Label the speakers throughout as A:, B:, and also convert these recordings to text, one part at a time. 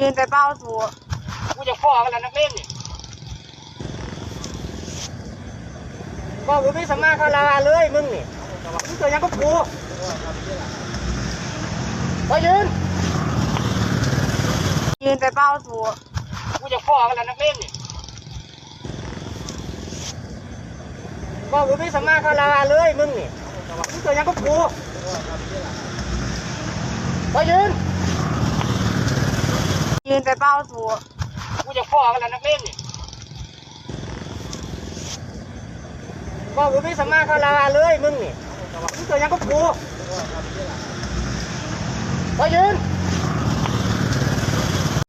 A: ยืนไปเป้าสู
B: กูจะฟ้อกันแล้วนักเล่นนี่ก็กูไม่สามารถคาราเลยมึงนี่มึงเกิดยังก็กูไปยืน
A: ยืนไปเป้าสู
B: กูจะฟ้อกันแล้วนักเล่นนี่ก็กูไม่สามารถคาราเลยมึงนี่มึงเกิดยังก็กูไปยืน
A: ยืนไปเป้าสู
B: กูจะฟ้อกันแล้วนักเล่นนี่ก็กูไม่สามารถคาราเลยมึงนี่มึงเกิดยังก็กูไปยืน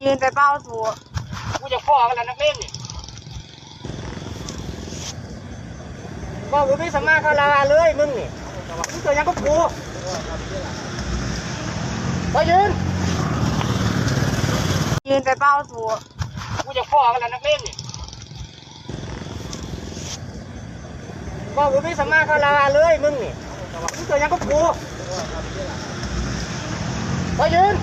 A: ยืนไปเป้าสู
B: กูจะฟ้อกันแล้วนักเล่นนี่ก็กูไม่สามารถคาราเลยมึงนี่มึงเกิดยังก็กูไปยืน
A: ยืนไปเป้าสู
B: กูจะฟ้อกันแล้วนักเล่นนี่ก็กูไม่สามารถคาราเลยมึงนี่มึงเกิดยังก็กูไปยืน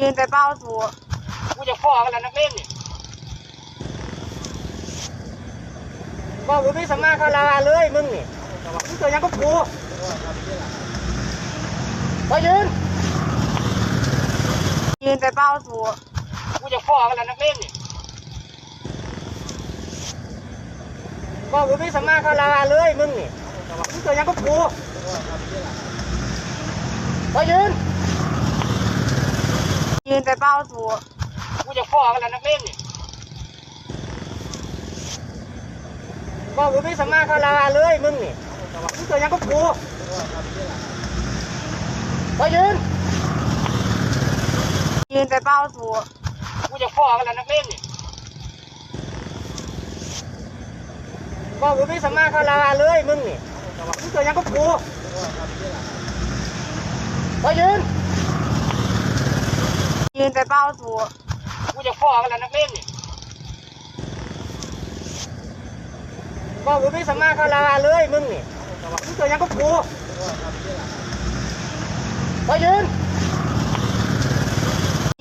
A: ยืนไปเป้าสู
B: กูจะฟ้อกันแล้วนักเล่นนี่ก็กูไม่สามารถคาราเลยมึงนี่มึงเกิดยังก็กูไปยืน
A: ยืนไปเป้าสู
B: กูจะฟ้อกันแล้วนักเล่นนี่ก็กูไม่สามารถคาราเลยมึงนี่มึงเกิดยังก็กูไปยืน
A: ยืนไปเป้าสู
B: กูจะฟ้อกันแล้วนักเล่นนี่ก็กูไม่สามารถคาราเลยมึงนี่มึงเกิดยังก็กูไปยืน
A: ยืนไปเป้าสู
B: กูจะฟ้อกันแล้วนักเล่นนี่ก็กูไม่สามารถคาราเลยมึงนี่มึงเกิดยังก็กูไปยืน
A: ยืนไปเป้าสู
B: กูจะฟ้อกันแล้วนักเล่นนี่ก็กูไม่สามารถคาราเลยมึงนี่มึงเกิดยังก็กูไปยืน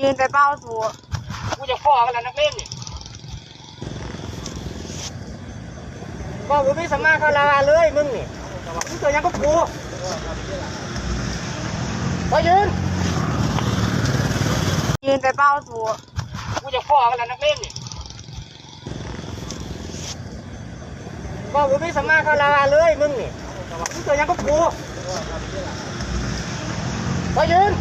A: ยืนไปเป้าสู
B: กูจะฟ้อกันแล้วนักเล่นนี่ก็กูไม่สามารถคาราเลยมึงนี่มึงเกิดยังก็กูไปยืน
A: ยืนไปเป้าสู
B: กูจะฟ้อกันแล้วนักเล่นนี่ก็กูไม่สามารถคาราเลยมึงนี่มึงเกิดยังก็กูไปยืน